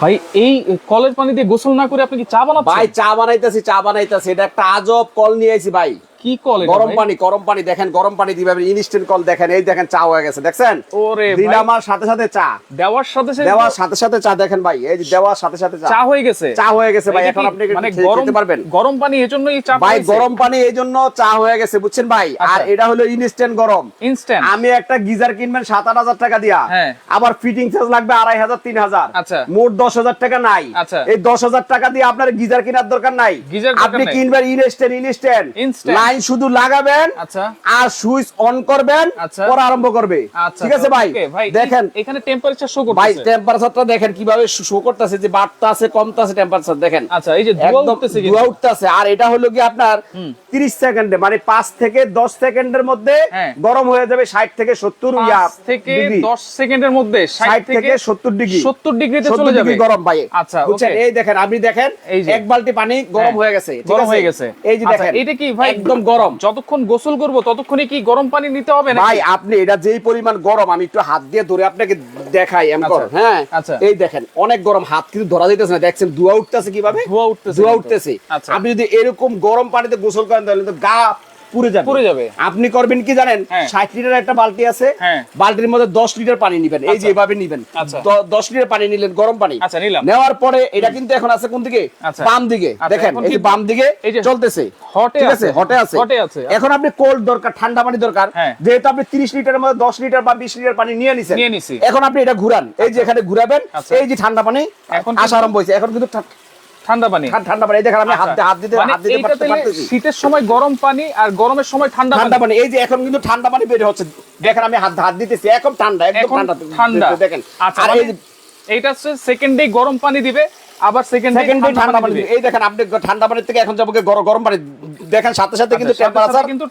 ভাই, এই কলের পানি দিয়ে গোসল না করে আপনি কি চা বানাচ্ছেন? ভাই, চা বানাইতেছি চা বানাইতেছি। এটা একটা আজব কল নিয়ে আইছি ভাই। কি কল গরম পানি গরম পানি দেখেন গরম পানি দিবে। ইনস্ট্যান্ট কল দেখেন এই দেখেন চা হয়ে গেছে দেখছেন? ওরে। দিলাম আর সাথে সাথে চা। দেওয়ার সাথে সাথে দেওয়ার সাথে সাথে চা দেখেন ভাই এই যে দেওয়ার সাথে সাথে চা। হয়ে গেছে। চা হয়ে গেছে ভাই এখন আপনি মানে গরম পারবেন। গরম পানি চা ভাই গরম পানি এই জন্য চা হয়ে গেছে বুঝছেন ভাই? আর আচ্ছা। এটা হলো ইনস্ট্যান্ট গরম। ইনস্ট্যান্ট আমি একটা গিজার কিনবেন সাত আট হাজার টাকা দিয়া। হ্যাঁ। আবার ফিটিং চার্জ লাগবে আড়াই হাজার তিন হাজার। আচ্ছা। মোট দশ হাজার টাকা নাই। আচ্ছা। এই দশ হাজার টাকা দিয়ে আপনার গিজার কেনার দরকার নাই। আপনি কিনবেন ইনস্ট্যান্ট ইনস্ট্যান্ট। লাইন শুধু লাগাবেন আচ্ছা। আর সুইচ অন করবেন আচ্ছা। পরে আরম্ভ করবে। আচ্ছা ঠিক আছে ভাই? দেখেন। এখানে টেম্পারেচার শো করতেছে। ভাই টেম্পারেচারটা দেখেন কীভাবে শো করতেছে যে বাড়তা আছে কমতা আছে টেম্পারেচার দেখেন। আচ্ছা এই যে ধোঁয়া উঠতেছে ধোঁয়া উঠতেছে। আর এটা হলো কি আপনার 30 সেকেন্ডে মানে 5 থেকে 10 সেকেন্ডের মধ্যে হ্যাঁ। গরম হয়ে যাবে 60 থেকে 70 ইয়া থেকে ডিগ্রি। 10 সেকেন্ডের মধ্যে 60 60 থেকে 70 ডিগ্রি। 70 ডিগ্রিতে চলে যাবে। গরম ভাই। আচ্ছা, বুঝছেন? এই দেখেন আপনি দেখেন এই এক বালতি পানি গরম হ্যাঁ, হয়ে গেছে। ঠিক গরম? হয়ে গেছে। এই যে আচ্ছা, দেখেন এটা কি ভাই একদম গরম যতক্ষণ গোসল করব ততক্ষণই কি গরম পানি নিতে হবে না ভাই আপনি এটা যেই পরিমাণ গরম আমি একটু হাত দিয়ে ধরে আপনাকে দেখাই এম গরম হ্যাঁ? আচ্ছা। এই দেখেন অনেক গরম হাত কিন্তু ধরা যাইতেছে না দেখছেন ধোয়া উঠতেছে কীভাবে? ধোয়া উঠতেছে ধোয়া উঠতেছে। আচ্ছা। আপনি যদি এরকম গরম পানিতে গোসল করেন তাহলে তো গা পুড়ে যাবে পুড়ে যাবে। আপনি করবেন কি জানেন হ্যাঁ। ষাট লিটার একটা বালতি আছে হ্যাঁ। বালতির মধ্যে দশ লিটার পানি নিবেন এই যে আচ্ছা। এভাবে নিবেন আচ্ছা। দশ লিটার পানি নিলেন গরম পানি আচ্ছা, নিলাম। নেওয়ার পরে এটা কিন্তু এখন আছে কোন দিকে। বাম দিকে দেখেন এই যে বাম দিকে চলতেছে ঠিক আছে, হটে আছে। এখন আপনি কোল্ড দরকার ঠান্ডা পানি দরকার হ্যাঁ। যেহেতু আপনি 30 লিটারের মধ্যে 10 লিটার বা 20 লিটার পানি নিয়ে নিছেন। এখন আপনি এটা ঘুরান এই যে এখানে ঘুরাবেন। এই যে ঠান্ডা পানি আসা আরম্ভ হয়েছে এখন কিন্তু ঠান্ডা পানি। ঠান্ডা পানি দেখেন আমি হাত আচ্ছা। হাত দিতে মানে হাত দিতে পারতেছি। শীতের সময় গরম পানি আর গরমের সময় ঠান্ডা ঠান্ডা পানি এই যে এখন কিন্তু ঠান্ডা পানি বের হচ্ছে। দেখেন আমি হাত হাত দিতেছি ঠান্ডা একদম ঠান্ডা। ঠান্ডা। দেখেন আচ্ছা আর মানে এই এইটা হচ্ছে সেকেন্ডে গরম পানি দিবে আবার সেকেন্ডে সেকেন্ড ঠান্ডা পানি। এই দেখেন আপনি ঠান্ডা পানি থেকে এখন যাব গরম গরম পানি। দেখেন সাথে সাথে কিন্তু আচ্ছা, সাথে টেম্পারেচার কিন্তু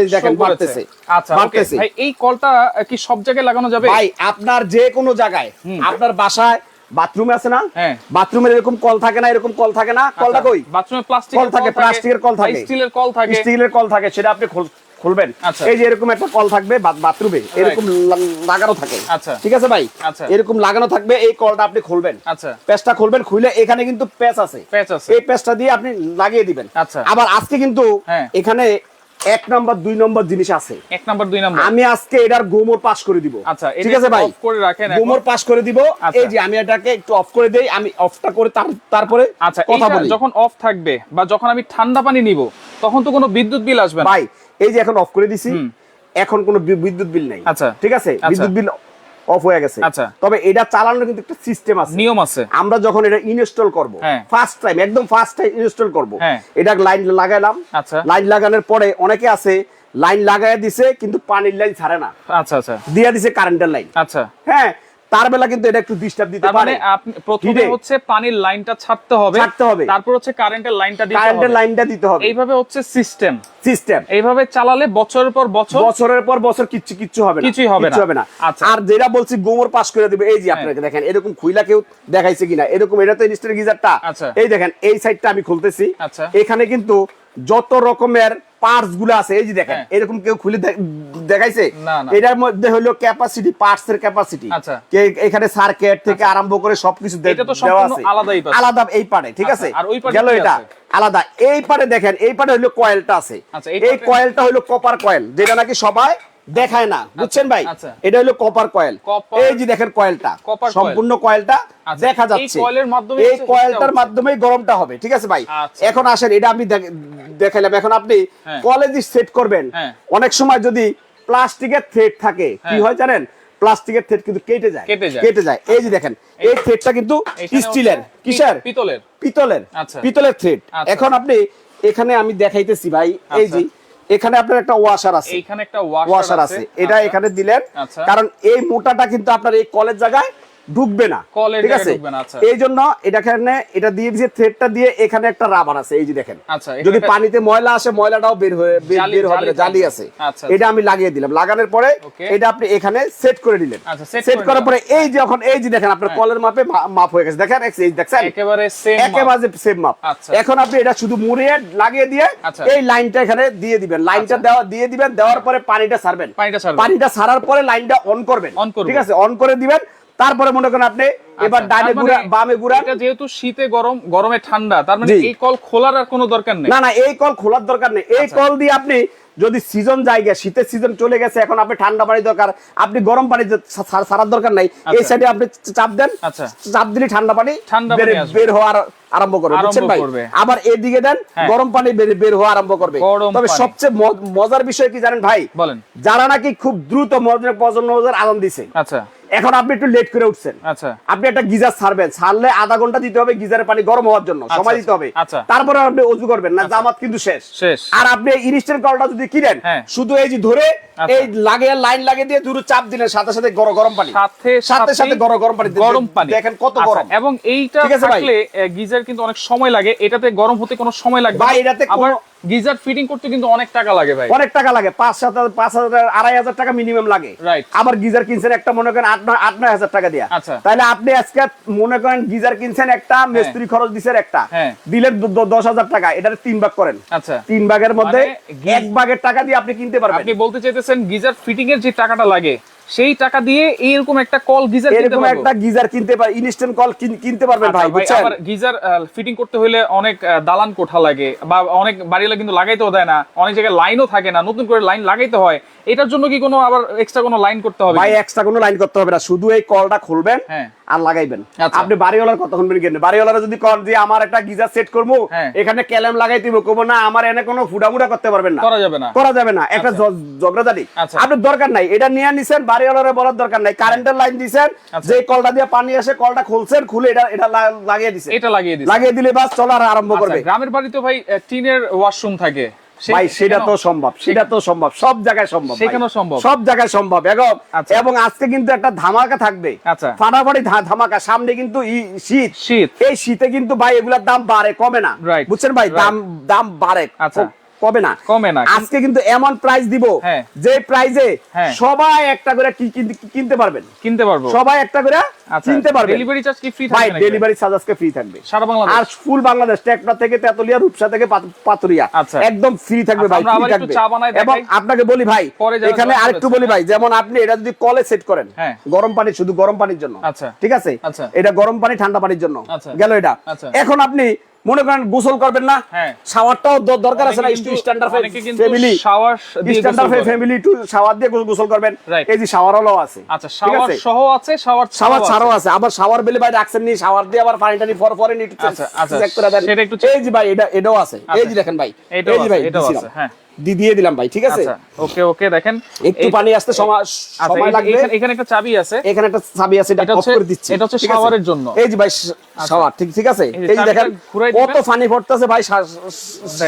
এই দেখেন বাড়তেছে। আচ্ছা বাড়তেছে। ভাই এই কলটা কি সব জায়গায় লাগানো যাবে? ভাই আপনার যে কোনো জায়গায় আপনার বাসায় বাথরুমে আছে না? হ্যাঁ। বাথরুমের এরকম কল থাকে না এরকম কল থাকে না? কলটা কই? বাথরুমে প্লাস্টিক কল থাকে প্লাস্টিকের কল থাকে। স্টিলের কল থাকে। স্টিলের কল থাকে সেটা আপনি খুল- খুলবেন। আচ্ছা। এই যে এরকম একটা কল থাকবে বাথরুমে এরকম লাগানো থাকে। আচ্ছা। ঠিক আছে ভাই? আচ্ছা। এরকম লাগানো থাকবে এই কলটা আপনি খুলবেন। আচ্ছা। পেস্টটা খুলবেন খুলে এখানে কিন্তু প্যাচ আছে। এই পেস্টটা দিয়ে আপনি লাগিয়ে দিবেন। আচ্ছা। আবার আজকে কিন্তু হ্যাঁ। এখানে এক নাম্বার দুই নম্বর জিনিস আছে। এক নাম্বার দুই নাম্বার। আমি আজকে এটার গোমর পাস করে দিব। আচ্ছা, ঠিক আছে ভাই? অফ করে রাখেন গোমর পাস করে দিব। আচ্ছা। এই যে আমি এটাকে একটু অফ করে দেই আমি অফটা করে তার- তারপরে আচ্ছা কথা বলি। যখন অফ থাকবে বা যখন আমি ঠান্ডা পানি নিব তখন তো কোনো বিদ্যুৎ বিল আসবে না। ভাই এই যে এখন অফ করে দিছি এখন কোনো বিদ্যুৎ বিল নাই। আচ্ছা। ঠিক আছে? আচ্ছা। বিদ্যুৎ বিল অফ হয়ে গেছে আচ্ছা। তবে এটা চালানোর কিন্তু একটা সিস্টেম আছে নিয়ম আছে আমরা যখন এটা ইনস্টল করব হ্যাঁ। ফার্স্ট টাইম একদম ফার্স্ট টাইম ইনস্টল করব হ্যাঁ। এটা লাইন লাগাইলাম আচ্ছা। লাইন লাগানোর পরে অনেকে আছে লাইন লাগায় দিছে কিন্তু পানির লাইন ছাড়ে না আচ্ছা আচ্ছা দিয়া দিছে কারেন্টের লাইন আচ্ছা হ্যাঁ তার বেলা কিন্তু এটা একটু ডিস্টার্ব দিতে পারে মানে আপনি প্রথমে হচ্ছে পানির লাইনটা ছাড়তে হবে ছাড়তে হবে। তারপর হচ্ছে কারেন্টের লাইনটা দিতে কারেন্টের লাইনটা দিতে হবে। এইভাবে হচ্ছে সিস্টেম সিস্টেম এইভাবে চালালে বছরের পর বছর বছরের পর বছর কিচ্ছু কিচ্ছু হবে না। কিছুই হবে না। হবে না। আচ্ছা। আর যেটা বলছি গোমর পাস করে দিবে। এই যে আপনাকে দেখেন এরকম খুইলা কেউ দেখাইছে কিনা? এরকম এটা তো ইনস্ট্যান্ট গিজারটা। আচ্ছা। এই দেখেন এই সাইডটা আমি খুলতেছি। আচ্ছা। এখানে কিন্তু যত রকমের পার্টসগুলো আছে এই যে দেখেন হ্যাঁ। এরকম কেউ খুলে দেখাইছে। এটার মধ্যে হলো ক্যাপাসিটি পার্টস এর ক্যাপাসিটি আচ্ছা। এখানে সার্কিট থেকে আরম্ভ করে সবকিছু। আলাদা এই পারে ঠিক আচ্ছা, আছে? গেল এটা? আলাদা। এই পারে দেখেন এই পারে হলো কয়েলটা আছে। আচ্ছা, এই কয়েলটা হলো কপার কয়েল যেটা নাকি সবাই দেখায় না বুঝছেন ভাই আচ্ছা। এটা হলো কপার কয়েল এই যে দেখেন কয়েলটা সম্পূর্ণ কয়েলটা আচ্ছা, দেখা যাচ্ছে এই কয়েলটার হিটটা মাধ্যমেই গরমটা হবে ঠিক আছে ভাই আচ্ছা। এখন আসেন এটা আমি দেখাইলাম এখন আপনি হ্যাঁ। কলেজে সেট করবেন হ্যাঁ। অনেক সময় যদি প্লাস্টিকের থ্রেড থাকে কি হ্যাঁ। হয় জানেন প্লাস্টিকের থ্রেড কিন্তু কেটে যায় কেটে যায়। কেটে যায় এই যে দেখেন এই থ্রেডটা কিন্তু স্টিলের কিসের পিতলের পিতলের আচ্ছা। পিতলের থ্রেড আচ্ছা। এখন আপনি এখানে আমি দেখাইতেছি ভাই এই আচ্ছা। যে এখানে আপনার একটা ওয়াশার আছে এখানে একটা ওয়াশার আছে এটা আচ্ছা। এখানে দিলেন আচ্ছা। কারণ এই মোটাটা কিন্তু আপনার এই কলের জায়গায় ঢুকবে না। ঠিক আছে? আচ্ছা। এই জন্য এটা এখানে এটা দিয়ে দিয়েছে থ্রেডটা দিয়ে এখানে একটা রাবার আছে এই যে দেখেন। আচ্ছা, যদি পানিতে ময়লা আসে ময়লাটাও বের হয়ে বের হবে জালি। আছে। আচ্ছা, এটা আমি লাগিয়ে দিলাম। লাগানোর পরে এটা আপনি এখানে সেট করে দিলেন আচ্ছা, সেট করার পরে এই যে এখন এই যে দেখেন আপনার কলের মাপে মাপ হয়ে গেছে। দেখেন এই যে দেখছেন? একেবারে সেম একেবারে সেম মাপ। আচ্ছা। এখন আপনি এটা শুধু মুড়িয়ে লাগিয়ে দিয়ে আচ্ছা। এই লাইনটা এখানে দিয়ে দিবেন। লাইনটা আচ্ছা। দেওয়া দিয়ে দিবেন দেওয়ার পরে পানিটা ছাড়বেন। পানিটা ছাড়ার পরে লাইনটা অন করবেন। ঠিক আছে? অন করে দিবেন। তারপরে মনে করেন আপনি এবার আচ্ছা, ডাইনে মানে ঘুরা বামে এটা যেহেতু শীতে গরম গরমে ঠান্ডা তার মানে এই কল খোলার আর কোনো দরকার নেই। না না এই কল খোলার দরকার নেই। এই আচ্ছা। কল দিয়ে আপনি যদি সিজন জায়গা শীতের সিজন চলে গেছে এখন আপনি ঠান্ডা পানি দরকার আপনি গরম পানি সারার দরকার নাই এই আচ্ছা। সাইডে আপনি চাপ দেন আচ্ছা। চাপ দিলে ঠান্ডা পানি ঠান্ডা বের- পানি বের হওয়ার আরম্ভ করবে বুঝছেন ভাই? আবার এদিকে দেন হ্যাঁ। গরম পানি বের- বের হওয়া আরম্ভ করবে। তবে সবচেয়ে মজার বিষয় কি জানেন ভাই? বলেন। যারা নাকি খুব দ্রুত মজা- প্রজন্ম মজার আনন্দ দিছে। আচ্ছা। এখন আপনি একটু লেট করে উঠছেন আচ্ছা আপনি একটা গিজার ছাড়বেন ছাড়লে আধা ঘণ্টা দিতে হবে গিজারের পানি গরম হওয়ার জন্য আচ্ছা, সময় দিতে হবে আচ্ছা। তারপরে আপনি অজু করবেন না জামাত কিন্তু শেষ। আর আপনি ইনস্ট্যান্ট কলটা যদি কিনেন হ্যাঁ। শুধু এই যে ধরে আচ্ছা। এই লাগে লাইন লাগিয়ে দিয়ে দূরে চাপ দিলেন সাথে সাথে গরম গরম পানি সাথে সাথে সাথে গরম গরম পানি গরম পানি দেখেন কত আচ্ছা, গরম এবং এইটা? থাকলে গিজার কিন্তু অনেক সময় লাগে এটাতে গরম হতে কোনো সময় লাগবে ভাই, এটাতে কোনো- গিজার ফিটিং করতে কিন্তু অনেক টাকা লাগে ভাই। অনেক টাকা লাগে পাঁচ সাত হাজার পাঁচ হাজার আড়াই হাজার টাকা মিনিমাম লাগে। Right. আবার গিজার কিনছেন একটা মনে করেন আট নয় আট নয় হাজার টাকা দিয়া। আচ্ছা। তাহলে আপনি আজকে মনে করেন গিজার কিনছেন একটা মিস্ত্রি খরচ দিচ্ছেন একটা। হ্যাঁ। দিলেন দশ হাজার টাকা এটা তিন ভাগ করেন। আচ্ছা। তিন ভাগের মধ্যে মানে এক ভাগের টাকা দিয়ে আপনি কিনতে পারবেন। আপনি বলতে চাইতেছেন গিজার ফিটিং এর যে টাকাটা লাগে সেই টাকা দিয়ে এইরকম একটা কল গিজার কিনতে এরকম একটা গিজার কিনতে পার ইনস্ট্যান্ট কল কিনতে পারবেন আচ্ছা ভাই বুঝছেন? আবার গিজার ফিটিং করতে হলে অনেক দালান কোঠা লাগে বা অনেক বাড়ি বাড়িওয়ালা কিন্তু লাগাইতেও দেয় না। অনেক জায়গায় লাইনও থাকে না নতুন করে লাইন লাগাইতে হয়। এটার জন্য কি কোনো আবার এক্সট্রা কোনো লাইন করতে হবে ভাই? এক্সট্রা কোনো লাইন করতে হবে না শুধু এই কলটা খুলবেন। হ্যাঁ। আর লাগাইবেন। আচ্ছা। আপনি বাড়িওয়ালার কথা শুনবেন কেন বাড়িওয়ালারা যদি দিয়ে আমার একটা গিজার সেট করব হ্যাঁ। এখানে ক্যালেম লাগাই দিব। কবো না আমার এনে কোনো করতে পারবেন না। করা যাবে না। করা যাবে না। একটা জ- ঝগড়াঝাটি। আচ্ছা। আপনার দরকার নাই। এটা নিয়ে নিছেন বাড়িওয়ালারে বলার দরকার নাই। কারেন্টের লাইন দিছেন আচ্ছা। যে কলটা দিয়ে পানি আসে কলটা খুলছেন খুলে এটা এটা লাগিয়ে দিছেন। এটা লাগিয়ে দিচ্ছে লাগিয়ে দিলে বাস চলার আরম্ভ করবে। আচ্ছা, গ্রামের বাড়িতে ভাই টিনের ওয়াশরুম থাকে। ভাই সেটা তো সম্ভব সেটা তো সম্ভব সব জায়গায় সম্ভব সেখানেও সম্ভব। সব জায়গায় সম্ভব এবং আচ্ছা। এবং আজকে কিন্তু একটা ধামাকা থাকবে। আচ্ছা। ফাটাফাটি ধামাকা সামনে কিন্তু শীত। শীত। এই শীতে কিন্তু ভাই এগুলার দাম বাড়ে কমে না। বুঝছেন ভাই? দাম দাম বাড়ে। আচ্ছা। ক- না কমে না। আজকে কিন্তু এমন প্রাইস দিব হ্যাঁ। যে প্রাইজে হ্যাঁ। সবাই একটা করে কি কিনতে- পারবেন কিনতে পারব সবাই একটা করে আচ্ছা কিনতে পারবেন ডেলিভারি চার্জ কি ফ্রি ভাই থাকবে নাকি? ডেলিভারি চার্জ আজকে ফ্রি থাকবে সারা বাংলাদেশ আর ফুল বাংলাদেশ টেকনা থেকে তেতুলিয়া রূপসা থেকে পাতুরিয়া আচ্ছা। একদম ফ্রি থাকবে আচ্ছা, ভাই একটু থাকবে এবং আপনাকে বলি ভাই এখানে আরেকটু বলি ভাই যেমন আপনি এটা যদি কলে সেট করেন হ্যাঁ। গরম পানি শুধু গরম পানির জন্য আচ্ছা। ঠিক আছে আচ্ছা। এটা গরম পানি ঠান্ডা পানির জন্য। গেল এটা। এখন আপনি মনে করেন গোসল করবেন না হ্যাঁ। শাওয়ারটাও দরকার আছে না একটু স্ট্যান্ডার্ড ফ্যামিলি স্ট্যান্ডার্ড ফ্যামিলি একটু শাওয়ার দিয়ে গোসল করবেন। এই যে শাওয়ার হলো আছে। আচ্ছা শাওয়ার সহ আছে শাওয়ার শাওয়ার ছাড়াও আছে। আবার শাওয়ার বেলে ভাই রাখছেন নি শাওয়ার দিয়ে আবার পানি টানি ফর ফরে আচ্ছা, আচ্ছা, চেক করে দেন। এই যে ভাই এটা এটাও আছে। এই যে দেখেন ভাই। এই যে ভাই এটাও আছে, হ্যাঁ। দিয়ে দিলাম ভাই ঠিক আছে? আচ্ছা ওকে ওকে দেখেন। একটু পানি আসতে সময় আচ্ছা, লাগবে এখানে- একটা চাবি আছে। এখানে একটা চাবি আছে এটা অফ করে দিচ্ছি এটা হচ্ছে শাওয়ারের জন্য। এই যে ভাই শাওয়ার ঠিক ঠিক আছে? এই দেখেন কত পানি পড়তেছে ভাই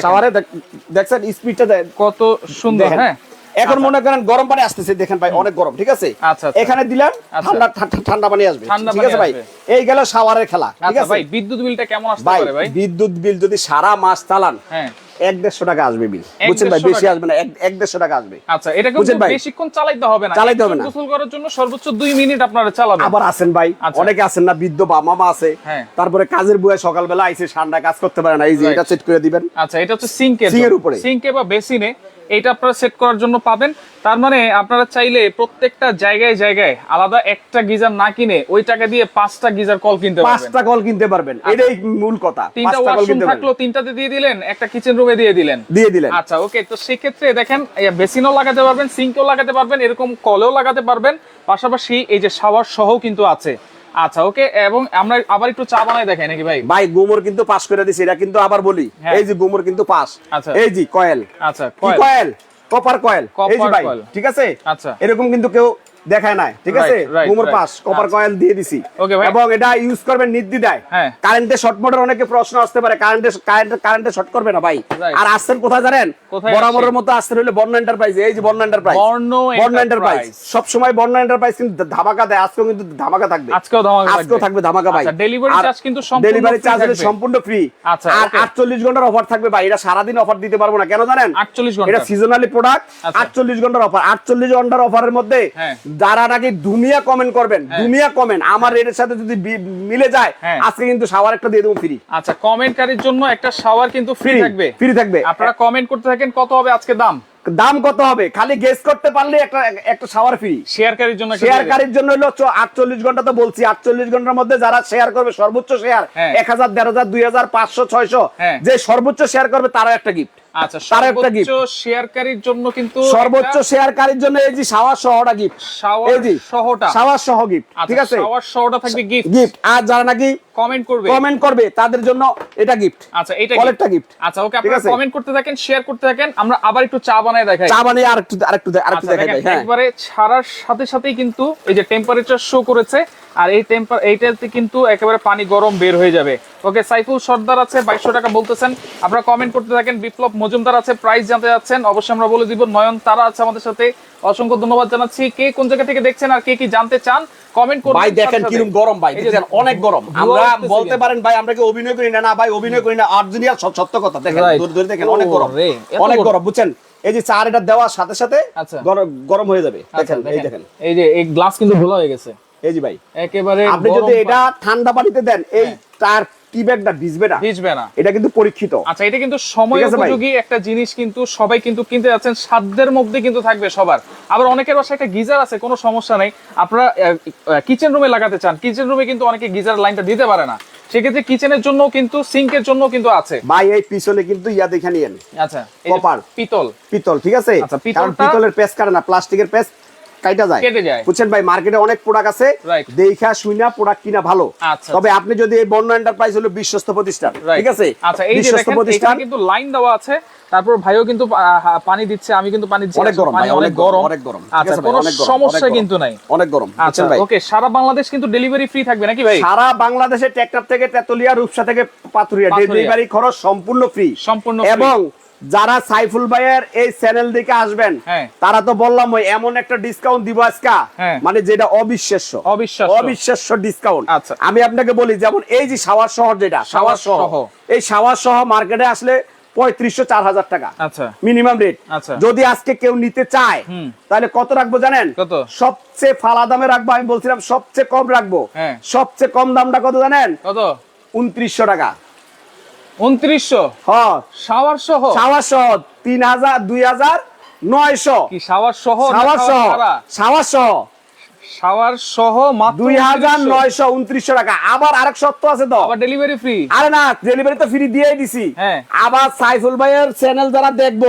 শাওয়ারে দেখ- দেখছেন স্পিডটা কত সুন্দর হ্যাঁ? এখন মনে করেন গরম পানি আসতেছে দেখেন ভাই অনেক গরম ঠিক আছে? আচ্ছা, আচ্ছা। এখানে দিলাম আচ্ছা। ঠান্ডা ঠান্ডা পানি আসবে ঠিক আছে ভাই? এই গেল শাওয়ারের খেলা ঠিক আচ্ছা আছে? ভাই বিদ্যুৎ বিলটা কেমন আসতে পারে ভাই? বিদ্যুৎ বিল যদি সারা মাস চালান হ্যাঁ। এক দেড়শো টাকা আসবে বিল। বুঝছেন ভাই? বেশি আসবে না এক- দেড়শো টাকা আসবে। আচ্ছা এটা কিন্তু বুঝছেন ভাই? বেশিক্ষণ চালাইতে হবে না। চালাইতে হবে না। গোসল করার জন্য সর্বোচ্চ দুই মিনিট আপনারা চালাবেন। আবার আছেন ভাই। আচ্ছা। অনেকে আছেন না বৃদ্ধ বা মামা আছে। হ্যাঁ। তারপরে কাজের বুয়া সকালবেলা আইসে ঠান্ডা কাজ করতে পারে না এই যে এটা সেট করে দিবেন। আচ্ছা এটা হচ্ছে সিঙ্কের সিঙ্কের উপরে। সিঙ্কে বা বেসিনে এটা আপনারা সেট করার জন্য পাবেন। তার মানে আপনারা চাইলে প্রত্যেকটা জায়গায় জায়গায় আলাদা একটা গিজার না কিনে ওই টাকা দিয়ে পাঁচটা গিজার কল কিনতে পারবেন। পাঁচটা কল কিনতে পারবেন। এটাই মূল কথা। আচ্ছা। তিনটা কল ওয়াশরুম থাকল তিনটাতে দিয়ে দিলেন একটা কিচেন রুমে দিয়ে দিলেন। দিয়ে দিলেন। আচ্ছা ওকে তো সেক্ষেত্রে দেখেন বেসিনও লাগাতে পারবেন সিঙ্কও লাগাতে পারবেন এরকম কলেও লাগাতে পারবেন। পাশাপাশি এই যে শাওয়ার সহ কিন্তু আছে। আচ্ছা ওকে এবং আমরা আবার একটু চা বানাই দেখাই নাকি ভাই ভাই গোমর কিন্তু পাস করে দিছি এটা কিন্তু আবার বলি হ্যাঁ। এই যে গোমর কিন্তু পাস আচ্ছা। এই যে কয়েল আচ্ছা। কয়েল কপার কয়েল এই যে ভাই ঠিক আছে আচ্ছা। এরকম কিন্তু কেউ দেখায় নাই ঠিক আছে right, পাস কপার আচ্ছা। কয়েল দিয়ে দিছি এবং এটা ইউজ করবেন নির্দ্বিধায় হ্যাঁ। কারেন্টে শর্ট মোটর অনেকে প্রশ্ন আসতে পারে কারেন্টে কারেন্টে শর্ট করবে না ভাই আর আসছেন কোথায় জানেন বরাবরের? মতো আসতে হলে বর্ণ এন্টারপ্রাইজ এই যে বর্ণ এন্টারপ্রাইজ বর্ণ এন্টারপ্রাইজ সব সময় বর্ণ এন্টারপ্রাইজ কিন্তু ধামাকা দেয় আজকেও কিন্তু ধামাকা থাকবে আজকেও ধামাকা আজকেও থাকবে। ধামাকা ভাই আচ্ছা, delivery আর charge কিন্তু হলো থাকবে। সম্পূর্ণ ফ্রি আচ্ছা, আর okay। 48 ঘণ্টার অফার থাকবে ভাই এটা সারাদিন অফার দিতে পারব না কেন জানেন 48 ঘণ্টা। এটা সিজনালি প্রোডাক্ট আচ্ছা। 48 ঘণ্টার অফার 48 ঘণ্টার অফারের মধ্যে হ্যাঁ। যারা নাকি দুনিয়া কমেন্ট করবেন দুনিয়া কমেন্ট আমার রেটের সাথে যদি মিলে যায় হ্যাঁ। আজকে কিন্তু শাওয়ার একটা দিয়ে দেবো ফ্রি আচ্ছা কমেন্টকারীর জন্য একটা শাওয়ার কিন্তু ফ্রি থাকবে free থাকবে। আপনারা কমেন্ট করতে থাকেন কত হবে আজকে দাম দাম কত হবে খালি গেস করতে পারলে একটা একটা শাওয়ার ফ্রি শেয়ারকারীর জন্য। শেয়ারকারীর জন্য হলো আটচল্লিশ ঘণ্টা তো বলছি আটচল্লিশ ঘণ্টার মধ্যে যারা শেয়ার করবে সর্বোচ্চ শেয়ার হ্যাঁ। এক হাজার দেড় হাজার দুই হাজার পাঁচশো ছয়শো হ্যাঁ। যে সর্বোচ্চ শেয়ার করবে তারও একটা গিফট আচ্ছা তার একটা সর্বোচ্চ শেয়ারকারীর জন্য কিন্তু সর্বোচ্চ শেয়ারকারীর জন্য এই যে শাওয়ার সহটা গিফট শাওয়ার এই যে সহটা। শাওয়ার সহ গিফট ঠিক আছে? শাওয়ার সহটা থাকবে গিফট গিফট আর যারা নাকি কমেন্ট করবে। কমেন্ট করবে তাদের জন্য এটা গিফট আচ্ছা এটা gift। আচ্ছা ওকে আপনারা কমেন্ট করতে থাকেন শেয়ার করতে থাকেন আমরা আবার একটু চা বানায় দেখাই। চা বানিয়ে আরেকটু আরেকটু দে- আরেকটু আচ্ছা, দেখাই হ্যাঁ। একবারে ছাড়ার সাথে সাথেই কিন্তু এই যে টেম্পারেচার শো করেছে আর এই টেম্পার এইটাতে কিন্তু একেবারে পানি গরম বের হয়ে যাবে। ওকে সাইফুল সর্দার আছে বাইশশো টাকা বলতেছেন। আপনারা কমেন্ট করতে থাকেন বিপ্লব মজুমদার আছে প্রাইস জানতে যাচ্ছেন অবশ্যই আমরা বলে দিব। নয়ন তারা আছে আমাদের সাথে অসংখ্য ধন্যবাদ জানাচ্ছি। কে কোন জায়গা থেকে দেখছেন আর কে কি জানতে চান কমেন্ট করবেন ভাই দেখেন কীরকম গরম ভাই দেখেন অনেক গরম। আমরা বলতে পারেন ভাই আমরা কি অভিনয় করি না? না ভাই অভিনয় করি না অরিজিনাল সত্য কথা। দেখেন ধরে দেখেন অনেক গরম। অনেক গরম। বুঝছেন? এই যে চার এটা দেওয়ার সাথে সাথে আচ্ছা। গরম হয়ে যাবে। আচ্ছা, দেখেন এই দেখেন। এই যে এই গ্লাস কিন্তু ভোলা হয়ে গেছে। এই ভাই একেবারে আপনি যদি এটা ঠান্ডা পানিতে দেন এই তার টি ব্যাগটা ভিজবে না। ভিজবে না। এটা কিন্তু পরীক্ষিত। আচ্ছা এটা কিন্তু সময়? উপযোগী একটা জিনিস কিন্তু সবাই কিন্তু কিনতে যাচ্ছেন সাধ্যের মধ্যে কিন্তু থাকবে সবার। আবার অনেকের বাসায় একটা গিজার আছে কোনো সমস্যা নেই। আপনারা কিচেন রুমে লাগাতে চান কিচেন রুমে কিন্তু অনেকে গিজার লাইনটা দিতে পারে না। সেক্ষেত্রে কিচেনের জন্য কিন্তু সিঙ্কের জন্য কিন্তু আছে। ভাই এই পিছনে কিন্তু ইয়া দেখে নিয়েন। আচ্ছা পিতল। পিতল ঠিক আছে? আচ্ছা, কারণ পিতলের পেস কাটে না প্লাস্টিকের পেস কাইটা যায়। কেটে যায়। বুঝছেন ভাই মার্কেটে অনেক প্রোডাক্ট আছে। দেখা শুইনা প্রোডাক্ট কিনা ভালো। আচ্ছা, তবে আপনি যদি এই বন্য এন্টারপ্রাইজ হলো বিশ্বস্ত প্রতিষ্ঠান ঠিক আছে? আচ্ছা এই যে বিশ্বস্ত প্রতিষ্ঠান। কিন্তু লাইন দেওয়া আছে। তারপর ভাইও কিন্তু পানি দিচ্ছে আমি কিন্তু পানি দিচ্ছি। অনেক গরম ভাই, অনেক গরম অনেক গরম। আচ্ছা কোনো সমস্যা। কিন্তু নাই। অনেক গরম আচ্ছা ভাই? ওকে সারা বাংলাদেশ কিন্তু ডেলিভারি ফ্রি থাকবে নাকি ভাই? সারা বাংলাদেশে ট্র্যাক্টর থেকে তেতুলিয়া রূপসা থেকে পাতুরিয়া পাথুরিয়া। ডেলিভারি খরচ সম্পূর্ণ ফ্রি সম্পূর্ণ। এবং যারা সাইফুল ভাইয়ের এই চ্যানেল দিকে আসবেন হ্যাঁ। তারা তো বললাম ওই এমন একটা ডিসকাউন্ট দিব আজকা হ্যাঁ। মানে যেটা অবিশ্বাস্য অবিশ্বাস্য। অবিশ্বাস্য ডিসকাউন্ট আচ্ছা। আমি আপনাকে বলি যেমন এই যে শাওয়ার শহর যেটা শাওয়ার সহ। এই শাওয়ার সহ মার্কেটে আসলে পঁয়ত্রিশশো চার হাজার টাকা আচ্ছা মিনিমাম রেট আচ্ছা। যদি আজকে কেউ নিতে চায় তাহলে কত রাখব জানেন কত? সবচেয়ে ফালা দামে রাখব আমি বলছিলাম সবচেয়ে কম রাখব হ্যাঁ। সবচেয়ে কম দামটা কত জানেন কত উনত্রিশশো টাকা উনত্রিশশো। হ্যাঁ। শাওয়ার সহ শাওয়ার সহ তিন হাজার দুই হাজার নয়শো। কি শাওয়ার সহ শাওয়ার সহ শাওয়ার সহ শাওয়ার সহ মাত্র দুই হাজার নয়শো উনত্রিশশো টাকা। আবার আরেক সত্য আছে তো। আবার ডেলিভারি ফ্রি আরে না ডেলিভারি তো ফ্রি দিয়েই দিছি। হ্যাঁ। আবার সাইফুল ভাইয়ের চ্যানেল যারা দেখব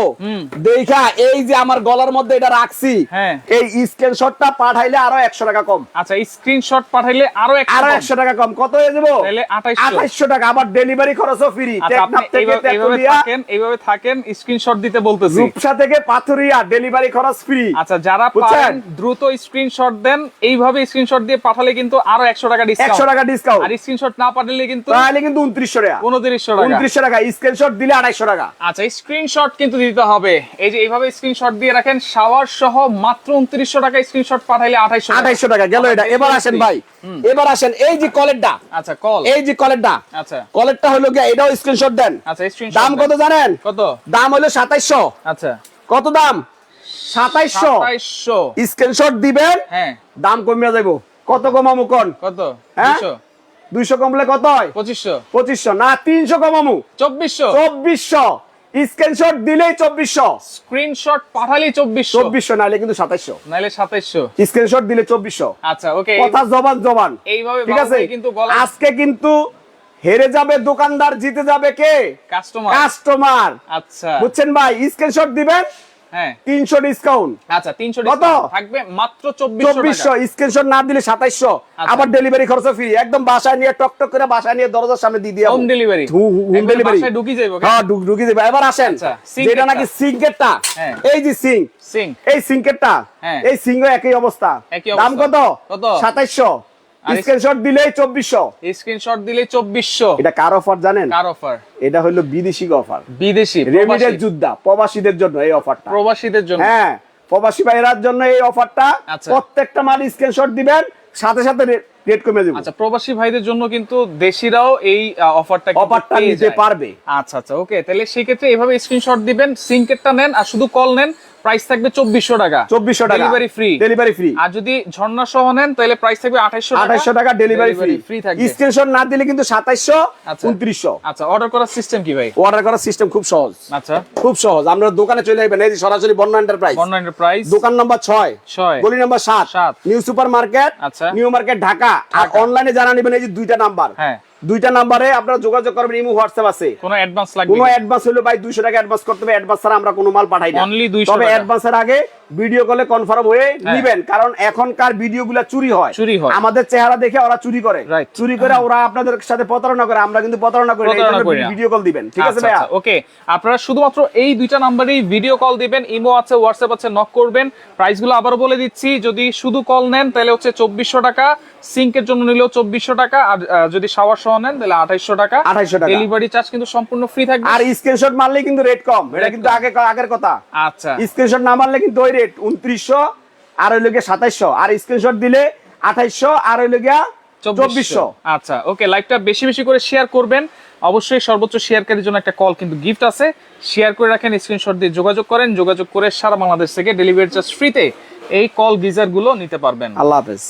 দেখা এই যে আমার গলার মধ্যে এটা রাখছি হ্যাঁ। এই স্ক্রিনশটটা পাঠাইলে আরও একশো টাকা কম। আচ্ছা স্ক্রিনশট পাঠাইলে আরও একশো আরও কম। একশো টাকা কম। কত হয়ে যাব? তাহলে 2800 টাকা। আবার ডেলিভারি খরচও ফ্রি আচ্ছা এইভাবে এইভাবে থাকেন এইভাবে থাকেন স্ক্রিনশট দিতে বলতেছি। রূপসা থেকে পাথুরিয়া। ডেলিভারি খরচ ফ্রি আচ্ছা যারা? পারেন দ্রুত স্ক্রিনশট দেন। এইভাবে স্ক্রিনশট দিয়ে পাঠালে কিন্তু আরও একশো টাকা একশো টাকা ডিসকাউন্ট আর স্ক্রিনশট না পাঠালে কিন্তু তাহলে কিন্তু উনত্রিশশো টাকা। উনত্রিশশো টাকা। উনত্রিশশো টাকা। স্ক্রিনশট দিলে আড়াইশো টাকা। আচ্ছা স্ক্রিনশট কিন্তু দিতে হবে। এই যে এইভাবে স্ক্রিনশট দিয়ে রাখেন শাওয়ার সহ মাত্র উনত্রিশশো টাকা স্ক্রিনশট পাঠাইলে আঠাইশো আড়াইশো টাকা গেল এটা। এবার আসেন ভাই। এবার আসেন। এই যে কলেরটা। আচ্ছা কল এই যে কলেরটা। আচ্ছা। কলেরটা হলো গিয়া এটাও স্ক্রিনশট দেন। আচ্ছা স্ক্রিনশট দাম কত জানেন? কত? দাম হলো সাতাইশশো। আচ্ছা। কত দাম? সাতাইশশো। স্ক্রিনশট দিবেন হ্যাঁ। দাম কমিয়া কত কমামু কোন? কত? হ্যাঁ? দুইশো। কমলে কত হয়? পঁচিশশো। পঁচিশশো। না তিনশো কমামু। চব্বিশশো। চব্বিশশো। স্ক্রিনশট দিলেই চব্বিশশো। স্ক্রিনশট পাঠালেই চব্বিশশো। চব্বিশশো কিন্তু সাতাইশশো। সাতাইশশো। স্ক্রিনশট দিলে চব্বিশশো। আচ্ছা ওকে। কথা জবান জবান। এইভাবে ঠিক আছে? কিন্তু আজকে কিন্তু হেরে যাবে দোকানদার জিতে যাবে কে? কাস্টমার কাস্টমার আচ্ছা। বুঝছেন ভাই? স্ক্রিনশট দিবেন হ্যাঁ। ডিসকাউন্ট আচ্ছা? থাকবে মাত্র চব্বিশশো চব্বিশশো স্ক্রিনশট না দিলে সাতাইশশো। আচ্ছা। আবার ডেলিভারি খরচ ফ্রি একদম বাসায় নিয়ে টক টক করে বাসায় নিয়ে দরজার সামনে দিয়ে দিয়ে হোম ডেলিভারি হোম ডেলিভারি ঢুকি যাইব হ্যাঁ ঢুক- এবার আসেন। আচ্ছা, যেটা নাকি সিঙ্কেরটা? হ্যাঁ। এই যে সিঙ্ক। সিং এই সিঙ্কেরটা? হ্যাঁ। এই সিঙ্গ একই অবস্থা। দাম কত? কত? সাতাইশশো। আর স্ক্রিনশট দিলেই স্ক্রিনশট দিলে চব্বিশশো। এটা কার অফার জানেন? কার অফার এটা হলো বিদেশি অফার বিদেশি রেমিডের যোদ্ধা প্রবাসীদের জন্য এই অফারটা প্রবাসীদের জন্য। হ্যাঁ প্রবাসী ভাইরার জন্য এই অফারটা আচ্ছা। প্রত্যেকটা মাল স্ক্রিনশট দিবেন সাথে সাথে রেট কমে যাবে। আচ্ছা প্রবাসী ভাইদের জন্য কিন্তু দেশিরাও এই অফারটা অফারটা নিতে পারবে। আচ্ছা আচ্ছা ওকে তাহলে সেই ক্ষেত্রে এভাবে স্ক্রিনশট দিবেন সিঙ্কেটটা নেন আর শুধু কল নেন প্রাইস থাকবে চব্বিশশো টাকা। চব্বিশশো টাকা। ডেলিভারি ফ্রি ডেলিভারি ফ্রি আর যদি ঝর্ণা সহ নেন তাহলে প্রাইস থাকবে আঠাইশো আঠাইশশো টাকা ডেলিভারি ফ্রি ফ্রি থাকবে। স্ক্রিনশট না দিলে কিন্তু সাতাইশশো আচ্ছা। উনত্রিশশো। আচ্ছা অর্ডার করার সিস্টেম কি ভাই? অর্ডার করার সিস্টেম খুব সহজ। আচ্ছা। খুব সহজ। আমরা দোকানে চলে যাবেন এই যে সরাসরি বন্যা এন্টারপ্রাইজ বর্ণাইনের প্রাইস দোকান নাম্বার ছয়। ছয়। গলি নাম্বার সাত। সাত। নিউ সুপার মার্কেট আচ্ছা। New market Dhaka. আর অনলাইনে জানা নেবেন এই যে দুইটা নাম্বার হ্যাঁ। দুইটা নাম্বারে আপনারা যোগাযোগ করবেন ইমো হোয়াটসঅ্যাপ আছে। কোনো অ্যাডভান্স লাগবে কোনো অ্যাডভান্স হলে ভাই 200 টাকা অ্যাডভান্স করতে হবে অ্যাডভান্স ছাড়া আমরা কোনো মাল পাঠাই না। অনলি 200 তবে অ্যাডভান্সের আগে ভিডিও কলে কনফার্ম হয়ে হ্যাঁ। নিবেন কারণ এখনকার ভিডিওগুলো চুরি হয়। চুরি হয়। আমাদের চেহারা দেখে ওরা চুরি করে। চুরি করে ওরা আপনাদের সাথে প্রতারণা করে আমরা কিন্তু প্রতারণা করি। ভিডিও কল দিবেন ঠিক আছে আচ্ছা, ভাইয়া? আচ্ছা, ওকে আপনারা শুধুমাত্র এই দুইটা নাম্বারেই ভিডিও কল দিবেন ইমো আছে হোয়াটসঅ্যাপ আছে নক করবেন। প্রাইসগুলো আবারও বলে দিচ্ছি যদি শুধু কল নেন তাহলে হচ্ছে চব্বিশশো টাকা সিঙ্কের জন্য নিলেও চব্বিশশো টাকা আর যদি শাওয়ার সহ নেন তাহলে আঠাইশশো টাকা। 2800 টাকা। ডেলিভারি চার্জ কিন্তু সম্পূর্ণ ফ্রি থাকবে। আর স্ক্রিনশট মারলে কিন্তু রেট কম এটা কিন্তু আগে আগের কথা। আচ্ছা। স্ক্রিনশট না মারলে কিন্তু ওই রেট উনত্রিশশো আর ওই লোকে সাতাইশশো। আর স্ক্রিনশট দিলে আঠাইশশো আর ওই লোকে চব্বিশশো। আচ্ছা ওকে লাইভটা বেশি বেশি করে শেয়ার করবেন। অবশ্যই সর্বোচ্চ শেয়ারকারীর জন্য একটা কল কিন্তু গিফট আছে। শেয়ার করে রাখেন স্ক্রিনশট দিয়ে যোগাযোগ করেন। যোগাযোগ করে সারা বাংলাদেশ থেকে ডেলিভারি চার্জ ফ্রিতে এই কল গিজারগুলো নিতে পারবেন। আল্লাহ হাফেজ।